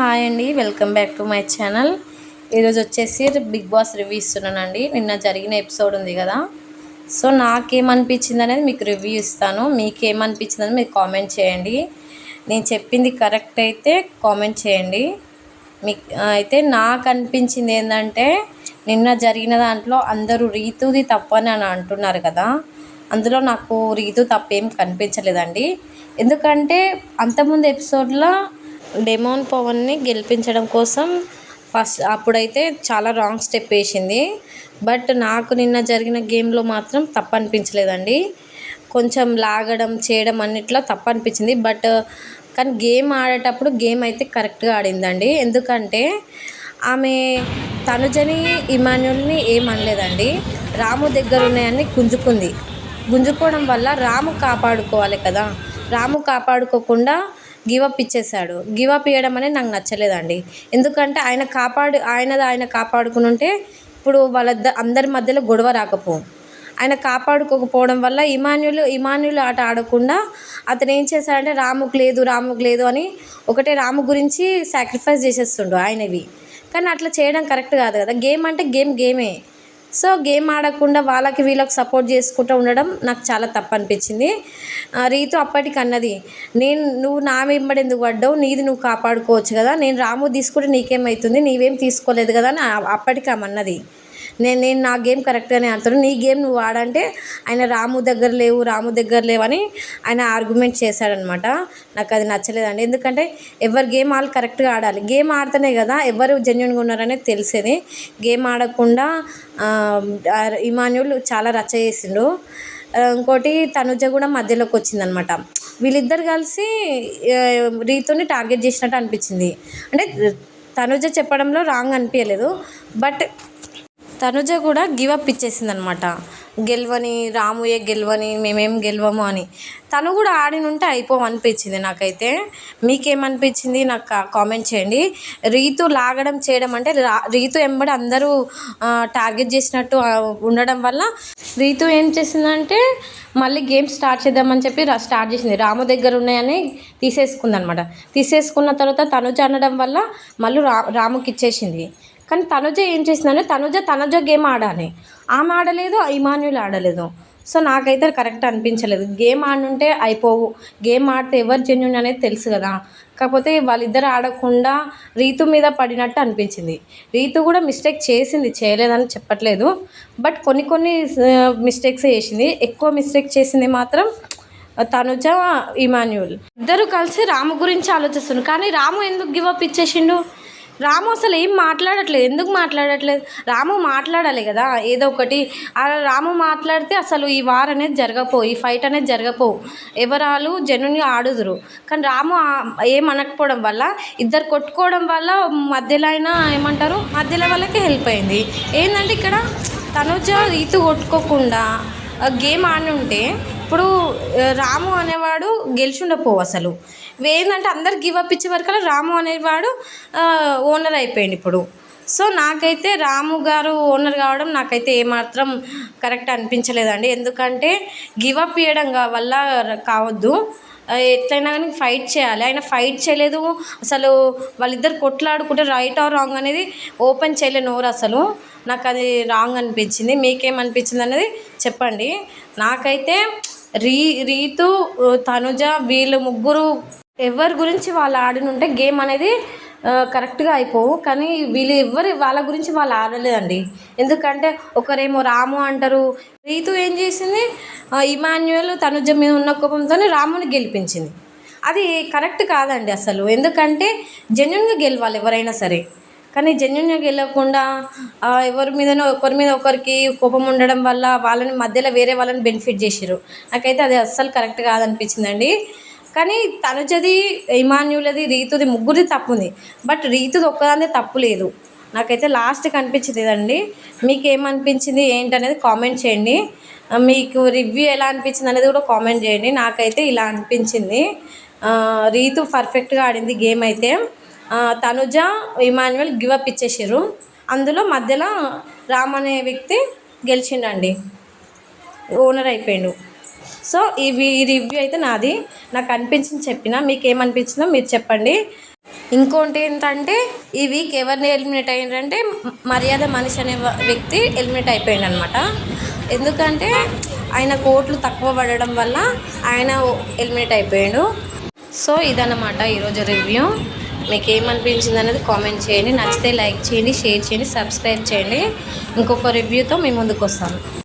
Hi అండి welcome back to my channel. ఈరోజు వచ్చేసి బిగ్ బాస్ రివ్యూ ఇస్తున్నానండి. నిన్న జరిగిన ఎపిసోడ్ ఉంది కదా. సో నాకేమనిపించింది అనేది మీకు రివ్యూ ఇస్తాను. మీకేమనిపించింది అనేది మీరు కామెంట్ చేయండి. నేను చెప్పింది కరెక్ట్ అయితే కామెంట్ చేయండి. మీకు అయితే నాకు అనిపించింది ఏంటంటే నిన్న జరిగిన దాంట్లో అందరూ రీతుది తప్పని అని అంటున్నారు కదా. అందులో నాకు రీతు తప్పేం కనిపించలేదండి. ఎందుకంటే అంతకుముందు ఎపిసోడ్లో డెమోన్ పవన్ని గెలిపించడం కోసం ఫస్ట్ అప్పుడైతే చాలా రాంగ్ స్టెప్ వేసింది. బట్ నాకు నిన్న జరిగిన గేమ్లో మాత్రం తప్పు అనిపించలేదండి కొంచెం లాగడం చేయడం అన్నిట్లో తప్పు అనిపించింది బట్ కానీ గేమ్ ఆడేటప్పుడు గేమ్ అయితే కరెక్ట్గా ఆడిందండి. ఎందుకంటే ఆమె తనుజని ఇమాన్యుల్ని ఏమనలేదండి. రాము దగ్గర ఉన్నాయని గుంజుకుంది. గుంజుకోవడం వల్ల రాము కాపాడుకోవాలి కదా. రాము కాపాడుకోకుండా గివప్ ఇచ్చేసాడు గివ్ అప్ ఇవ్వడం అనేది నాకు నచ్చలేదండి. ఎందుకంటే ఆయన కాపాడు ఆయనది ఆయన కాపాడుకుని ఉంటే ఇప్పుడు వాళ్ళ అందరి మధ్యలో గొడవ రాకపో. ఆయన కాపాడుకోకపోవడం వల్ల ఇమాన్యులు ఇమాన్యులు ఆట ఆడకుండా అతను ఏం చేశాడంటే రాముకు లేదు రాముకు లేదు అని ఒకటే రాము గురించి సాక్రిఫైస్ చేసేస్తుండు ఆయనవి. కానీ అట్లా చేయడం కరెక్ట్ కాదు కదా. గేమ్ అంటే గేమ్ గేమే. సో గేమ్ ఆడకుండా వాళ్ళకి వీళ్ళకి సపోర్ట్ చేసుకుంటూ ఉండడం నాకు చాలా తప్పు అనిపించింది రీతు అప్పటికి అన్నది నేను నువ్వు నా వెంబడి ఎందుకు పడ్డావు? నీది నువ్వు కాపాడుకోవచ్చు కదా? నేను రాము తీసుకుంటే నీకేమవుతుంది నీవేం తీసుకోలేదు కదా? అని అప్పటికి ఆమె అన్నది. నేను నేను నా గేమ్ కరెక్ట్గానే ఆడతాను. నీ గేమ్ నువ్వు ఆడంటే ఆయన రాము దగ్గర లేవు రాము దగ్గర లేవని ఆయన ఆర్గ్యుమెంట్ చేశాడనమాట. నాకు అది నచ్చలేదండి. ఎందుకంటే ఎవరి గేమ్ వాళ్ళు కరెక్ట్గా ఆడాలి. గేమ్ ఆడితేనే కదా ఎవరు జెన్యున్గా ఉన్నారనేది తెలిసేది. గేమ్ ఆడకుండా ఇమాన్యుల్ చాలా రచ్చ చేసిండు. ఇంకోటి తనుజ కూడా మధ్యలోకి వచ్చిందనమాట. వీళ్ళిద్దరు కలిసి రీతుని టార్గెట్ చేసినట్టు అనిపించింది. అంటే తనుజ చెప్పడంలో రాంగ్ అనిపించలేదు. బట్ తనుజ కూడా గివ్ అప్ ఇచ్చేసింది అనమాట గెలవని రాముయే గెలవని మేమేం గెలవము అని. తను కూడా ఆడినుంటే అయిపోవనిపించింది నాకైతే. మీకేమనిపించింది? నాకు కామెంట్ చేయండి. రీతు లాగడం చేయడం అంటే రీతు ఎంబడి అందరూ టార్గెట్ చేసినట్టు ఉండడం వల్ల రీతు ఏం చేసిందంటే మళ్ళీ గేమ్ స్టార్ట్ చేద్దామని చెప్పి స్టార్ట్ చేసింది. రాము దగ్గర ఉన్నాయని తీసేసుకుంది అనమాట తీసేసుకున్న తర్వాత తనుజ అనడం వల్ల మళ్ళీ రా రాముకి ఇచ్చేసింది. కానీ తనుజ ఏం చేసిందంటే తనుజ తనుజ గేమ్ ఆడాలి. ఆమె ఆడలేదు ఇమాన్యుల్ ఆడలేదు. సో నాకైతే కరెక్ట్ అనిపించలేదు. గేమ్ ఆడుంటే అయిపోవు. గేమ్ ఆడితే ఎవరు జెన్యున్ అనేది తెలుసు కదా. కాకపోతే వాళ్ళిద్దరు ఆడకుండా రీతు మీద పడినట్టు అనిపించింది. రీతు కూడా మిస్టేక్ చేసింది చేయలేదని చెప్పట్లేదు. బట్ కొన్ని కొన్ని మిస్టేక్స్ చేసింది. ఎక్కువ మిస్టేక్ చేసింది మాత్రం తనుజ ఇమాన్యుల్. ఇద్దరు కలిసి రాము గురించి ఆలోచిస్తున్నారు. కానీ రాము ఎందుకు గివప్ ఇచ్చేసిండు? రాము అసలు ఏం మాట్లాడట్లేదు ఎందుకు మాట్లాడట్లేదు? రాము మాట్లాడాలి కదా ఏదో ఒకటి. రాము మాట్లాడితే అసలు ఈ వార్ అనేది జరగపో ఈ ఫైట్ అనేది జరగపో ఎవరాలు జనుని ఆడుదురు. కానీ రాము ఏమనకపోవడం వల్ల ఇద్దరు కొట్టుకోవడం వల్ల మధ్యలో అయినా ఏమంటారు మధ్యలో వాళ్ళకి హెల్ప్ అయింది. ఏంటంటే ఇక్కడ తనుజ ఈత కొట్టుకోకుండా గేమ్ ఆడి ఉంటే ఇప్పుడు రాము అనేవాడు గెలిచిండపోవు అసలు. ఏంటంటే అందరు గివ్ అప్ ఇచ్చే వరకు రాము అనేవాడు ఓనర్ అయిపోయింది ఇప్పుడు. సో నాకైతే రాము గారు ఓనర్ కావడం నాకైతే ఏమాత్రం కరెక్ట్ అనిపించలేదండి. ఎందుకంటే గివ్ అప్ ఇవ్వడం వల్ల కావద్దు. ఎట్లయినా కానీ ఫైట్ చేయాలి. ఆయన ఫైట్ చేయలేదు. అసలు వాళ్ళిద్దరు కొట్లాడుకుంటే రైట్ ఆర్ రాంగ్ అనేది ఓపెన్ చేయలే నోరు అసలు. నాకు అది రాంగ్ అనిపించింది. మీకేమనిపించింది అనేది చెప్పండి. నాకైతే రీ రీతు తనుజ వీళ్ళు ముగ్గురు ఎవరి గురించి వాళ్ళు ఆడినుంటే గేమ్ అనేది కరెక్ట్గా అయిపోవు. కానీ వీళ్ళు ఎవరు వాళ్ళ గురించి వాళ్ళు ఆడలేదండి. ఎందుకంటే ఒకరేమో రాము అంటారు. రీతు ఏం చేసింది? ఇమాన్యుయల్ తనుజ మీద ఉన్న కోపంతో రాముని గెలిపించింది. అది కరెక్ట్ కాదండి అసలు. ఎందుకంటే జెన్యున్గా గెలవాలి ఎవరైనా సరే. కానీ జెన్యున్గా వెళ్ళకుండా ఎవరి మీదనో ఒకరి మీద ఒకరికి కోపం ఉండడం వల్ల వాళ్ళని మధ్యలో వేరే వాళ్ళని బెనిఫిట్ చేసారు నాకైతే అది అస్సలు కరెక్ట్ కాదనిపించిందండి. కానీ తనుజది ఇమాన్యులది రీతుది ముగ్గురిది తప్పు ఉంది బట్ రీతుది ఒక్కదానే తప్పు లేదు. నాకైతే లాస్ట్కి అనిపించింది అండి మీకు ఏమనిపించింది ఏంటనేది కామెంట్ చేయండి. మీకు రివ్యూ ఎలా అనిపించింది అనేది కూడా కామెంట్ చేయండి. నాకైతే ఇలా అనిపించింది. రీతు పర్ఫెక్ట్గా ఆడింది గేమ్ అయితే. తనుజ ఇమాన్యువల్ గివప్ ఇచ్చేసారు అందులో మధ్యలో రామ్ అనే వ్యక్తి గెలిచిండండి. ఓనర్ అయిపోయాడు. సో ఇవి ఈ రివ్యూ అయితే నాది. నాకు అనిపించింది చెప్పిన మీకు ఏమనిపించిందో మీరు చెప్పండి. ఇంకోటి ఏంటంటే ఈ వీక్ ఎవరిని ఎలిమినేట్ అయ్యారంటే మర్యాద మనిషి అనే వ్యక్తి ఎలిమినేట్ అయిపోయాడు అనమాట ఎందుకంటే ఆయన కోట్లు తక్కువ పడడం వల్ల ఆయన ఎలిమినేట్ అయిపోయాడు. సో ఇదన్నమాట ఈరోజు రివ్యూ మీకు ఏమనిపించింది అనేది కామెంట్ చేయండి. నచ్చితే లైక్ చేయండి షేర్ చేయండి సబ్స్క్రైబ్ చేయండి. ఇంకొక రివ్యూతో మీ ముందుకు వస్తాను